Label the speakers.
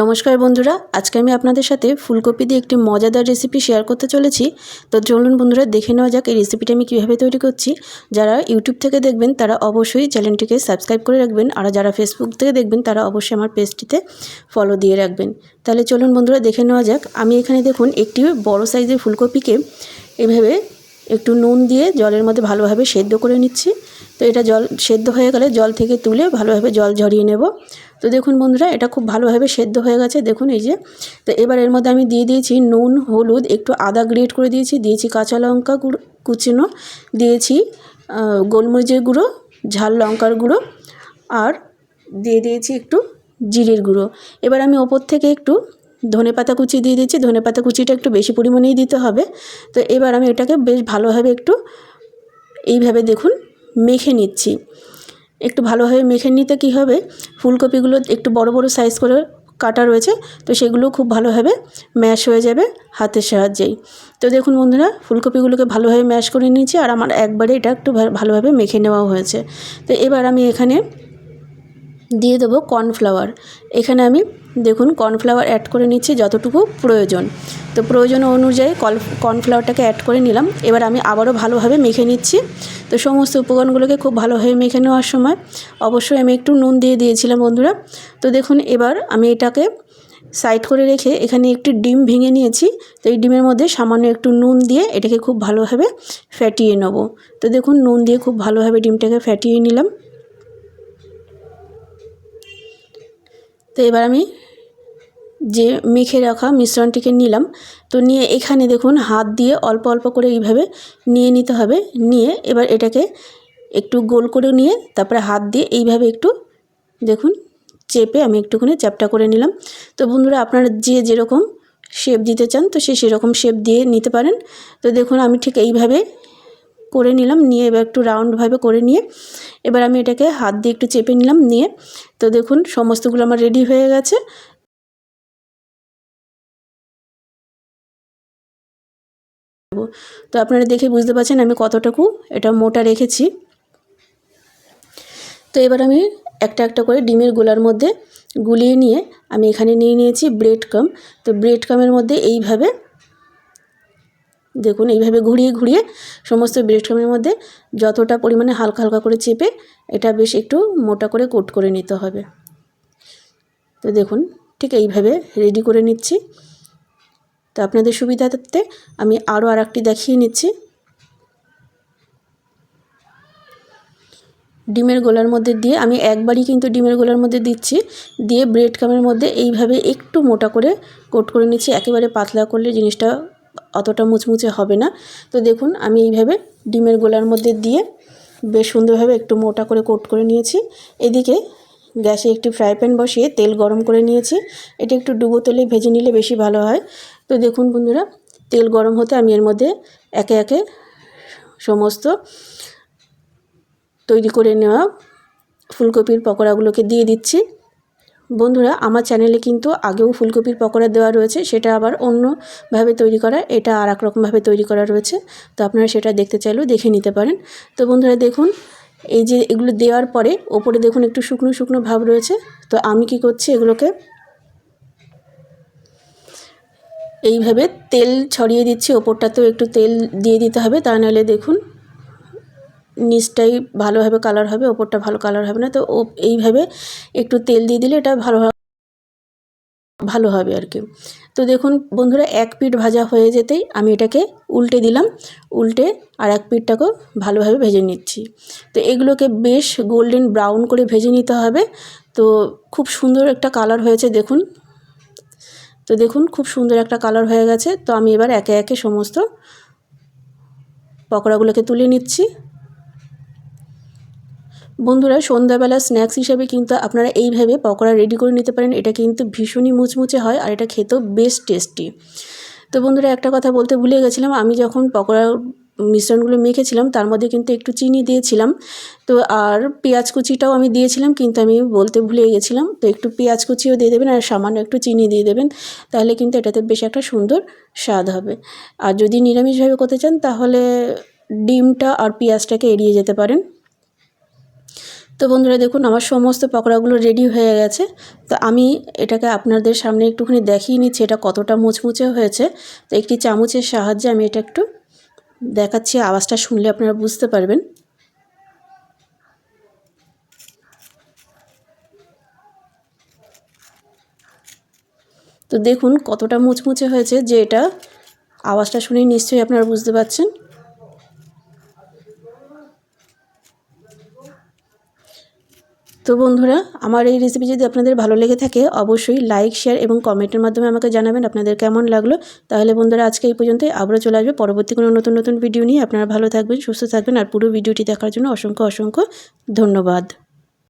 Speaker 1: নমস্কার বন্ধুরা, আজকে আমি আপনাদের সাথে ফুলকপি দিয়ে একটি মজাদার রেসিপি শেয়ার করতে চলেছি। তো চলুন বন্ধুরা, দেখে নেওয়া যাক এই রেসিপিটা আমি কীভাবে তৈরি করছি। যারা ইউটিউব থেকে দেখবেন, তারা অবশ্যই চ্যানেলটিকে সাবস্ক্রাইব করে রাখবেন। আর যারা ফেসবুক থেকে দেখবেন, তারা অবশ্যই আমার পেজটিতে ফলো দিয়ে রাখবেন। তাহলে চলুন বন্ধুরা, দেখে নেওয়া যাক। আমি এখানে দেখুন, একটি বড় সাইজের ফুলকপিকে এভাবে একটু নুন দিয়ে জলের মধ্যে ভালোভাবে সেদ্ধ করে নিচ্ছি। তো এটা জল, সেদ্ধ হয়ে গেলে জল থেকে তুলে ভালোভাবে জল ঝরিয়ে নেব। তো দেখুন বন্ধুরা, এটা খুব ভালোভাবে সেদ্ধ হয়ে গেছে। দেখুন এই যে, তো এবার এর মধ্যে আমি দিয়ে দিয়েছি নুন, হলুদ, একটু আদা গ্রেট করে দিয়েছি দিয়েছি কাঁচা লঙ্কা কুচিনো, দিয়েছি গোলমরিচের গুঁড়ো, ঝাল লঙ্কার গুঁড়ো, আর দিয়ে দিয়েছি একটু জিরের গুঁড়ো। এবার আমি ওপর থেকে একটু ধনে পাতা কুচি দিয়ে দিয়েছি, ধনে পাতা কুচিটা একটু বেশি পরিমাণেই দিতে হবে। তো এবার আমি এটাকে বেশ ভালোভাবে একটু এইভাবে দেখুন মেখে নিচ্ছি। একটু ভালোভাবে মেখে নিতে কী হবে? ফুলকপিগুলো একটু বড় বড় সাইজ করে কাটা রয়েছে, তো সেগুলো খুব ভালোভাবে ম্যাশ হয়ে যাবে হাতের সাহায্যেই। তো দেখুন বন্ধুরা, ফুলকপিগুলোকে ভালোভাবে ম্যাশ করে নিয়েছি আর আমার একবারে এটা একটু ভালোভাবে মেখে নেওয়াও হয়েছে। তো এবার আমি এখানে দিয়ে দেবো কর্নফ্লাওয়ার। এখানে আমি, দেখুন, কর্নফ্লাওয়ার অ্যাড করে নিচ্ছি যতটুকু প্রয়োজন। তো প্রয়োজন অনুযায়ী কল কর্নফ্লাওয়ারটাকে অ্যাড করে নিলাম। এবার আমি আবারও ভালোভাবে মেখে নিচ্ছি। তো সমস্ত উপকরণগুলোকে খুব ভালোভাবে মেখে নেওয়ার সময় অবশ্যই আমি একটু নুন দিয়ে দিয়েছিলাম, বন্ধুরা। তো দেখুন, এবার আমি এটাকে সাইড করে রেখে এখানে একটি ডিম ভেঙে নিয়েছি। তো এই ডিমের মধ্যে সামান্য একটু নুন দিয়ে এটাকে খুব ভালোভাবে ফ্যাটিয়ে নেব। তো দেখুন, নুন দিয়ে খুব ভালোভাবে ডিমটাকে ফ্যাটিয়ে নিলাম। তো এবার আমি যে মেখে রাখা মিশ্রণটিকে নিলাম, তো নিয়ে এখানে দেখুন হাত দিয়ে অল্প অল্প করে এইভাবে নিয়ে নিতে হবে। নিয়ে এবার এটাকে একটু গোল করে নিয়ে তারপরে হাত দিয়ে এইভাবে একটু দেখুন চেপে আমি একটুখানি চ্যাপটা করে নিলাম। তো বন্ধুরা, আপনারা যে যেরকম শেপ দিতে চান, তো সে সেরকম শেপ দিয়ে নিতে পারেন। তো দেখুন আমি ঠিক এইভাবে করে নিলাম, নিয়ে এবার একটু রাউন্ডভাবে করে নিয়ে এবার আমি এটাকে হাত দিয়ে একটু চেপে নিলাম, নিয়ে তো দেখুন সমস্তগুলো আমার রেডি হয়ে গেছে। তো আপনারা দেখে বুঝতে পারছেন আমি কতটুকু এটা মোটা রেখেছি। তো এবার আমি একটা একটা করে ডিমের গোলার মধ্যে গুলিয়ে নিয়ে আমি এখানে নিয়ে নিয়েছি ব্রেড কাম তো ব্রেড কামের মধ্যে এইভাবে দেখুন, এইভাবে ঘুরিয়ে ঘুরিয়ে সমস্ত ব্রেড কামের মধ্যে যতটা পরিমাণে হালকা হালকা করে চেপে এটা বেশ একটু মোটা করে কোট করে নিতে হবে। তো দেখুন, ঠিক এইভাবে রেডি করে নিচ্ছি। তো আপনাদের সুবিধার্থে আমি আরও আর একটি দেখিয়ে নিচ্ছি। ডিমের গোলার মধ্যে দিয়ে, আমি একবারই কিন্তু ডিমের গোলার মধ্যে দিচ্ছি, দিয়ে ব্রেড কামের মধ্যে এইভাবে একটু মোটা করে কোট করে নিচ্ছি। একেবারে পাতলা করলে জিনিসটা অতটা মুচমুচে হবে না। তো দেখুন, আমি এইভাবে ডিমের গোলার মধ্যে দিয়ে বেশ সুন্দরভাবে একটু মোটা করে কোট করে নিয়েছি। এদিকে গ্যাসে একটি ফ্রাই প্যান বসিয়ে তেল গরম করে নিয়েছি। এটা একটু ডুবো তেলে ভেজে নিলে বেশি ভালো হয়। তো দেখুন বন্ধুরা, তেল গরম হতে আমি এর মধ্যে একে একে সমস্ত তৈরি করে নেওয়া ফুলকপির পকোড়াগুলোকে দিয়ে দিচ্ছি। বন্ধুরা, আমার চ্যানেলে কিন্তু আগেও ফুলকপির পকোড়া দেওয়া রয়েছে, সেটা আবার অন্যভাবে তৈরি করা, এটা আর এক রকমভাবে তৈরি করা রয়েছে, তো আপনারা সেটা দেখতে চাইলেও দেখে নিতে পারেন। তো বন্ধুরা, দেখুন, এই যে এগুলো দেওয়ার পরে ওপরে দেখুন একটু শুকনো শুকনো ভাব রয়েছে, তো আমি কি করছি এগুলোকে এইভাবে তেল ছড়িয়ে দিচ্ছি, ওপরটাতেও একটু তেল দিয়ে দিতে হবে, তা নাহলে দেখুন নিচটাই ভালোভাবে কালার হবে, ওপরটা ভালো কালার হবে না, তো ও এইভাবে একটু তেল দিয়ে দিলে এটা ভালো ভালো হবে আর কি। তো দেখুন বন্ধুরা, এক পিঠ ভাজা হয়ে যেতেই আমি এটাকে উল্টে দিলাম, উল্টে আর এক পিঠটাকেও ভালোভাবে ভেজে নিচ্ছি। তো এগুলোকে বেশ গোল্ডেন ব্রাউন করে ভেজে নিতে হবে, তো খুব সুন্দর একটা কালার হয়েছে দেখুন। তো দেখুন খুব সুন্দর একটা কালার হয়ে গেছে, তো আমি এবার একে একে সমস্ত পকোড়াগুলোকে তুলে নিচ্ছি। বন্ধুরা, সন্ধ্যাবেলা স্ন্যাক্স হিসেবে কিন্তু আপনারা এইভাবে পকোড়া রেডি করে নিতে পারেন। এটা কিন্তু ভীষণই মুচমুচে হয় আর এটা খেতেও বেশ টেস্টি তো বন্ধুরা, একটা কথা বলতে ভুলে গেছিলাম। আমি যখন পকোড়া মিশ্রণগুলো মেখেছিলাম, তার মধ্যে কিন্তু একটু চিনি দিয়েছিলাম। তো আর পেঁয়াজ কুচিটাও আমি দিয়েছিলাম, কিন্তু আমি বলতে ভুলে গেছিলাম। তো একটু পেঁয়াজ কুচিও দিয়ে দেবেন আর সামান্য একটু চিনি দিয়ে দেবেন, তাহলে কিন্তু এটাতে বেশ একটা সুন্দর স্বাদ হবে। আর যদি নিরামিষভাবে করতে চান, তাহলে ডিমটা আর পেঁয়াজটাকে এড়িয়ে যেতে পারেন। তো বন্ধুরা দেখুন, আমার সমস্ত পকোড়াগুলো রেডি হয়ে গেছে। তো আমি এটাকে আপনাদের সামনে একটুখানি দেখিয়ে নিচ্ছি, এটা কতটা মুচমুচে হয়েছে। তো একটি চামচের সাহায্যে আমি এটা একটু দেখাচ্ছি, আওয়াজটা শুনলে আপনারা বুঝতে পারবেন। তো দেখুন, কতটা মুচমুচে হয়েছে যে এটা, আওয়াজটা শুনেই নিশ্চয়ই আপনারা বুঝতে পারছেন। তো বন্ধুরা, আমার এই রেসিপি যদি আপনাদের ভালো লেগে থাকে, অবশ্যই লাইক শেয়ার এবং কমেন্টের মাধ্যমে আমাকে জানাবেন আপনাদের কেমন লাগল। তাহলে বন্ধুরা, আজকে এই পর্যন্তই। আবারও চলে আসবে পরবর্তী কোনো নতুন নতুন ভিডিও নিয়ে। আপনারা ভালো থাকবেন, সুস্থ থাকবেন। আর পুরো ভিডিওটি দেখার জন্য অসংখ্য অসংখ্য ধন্যবাদ।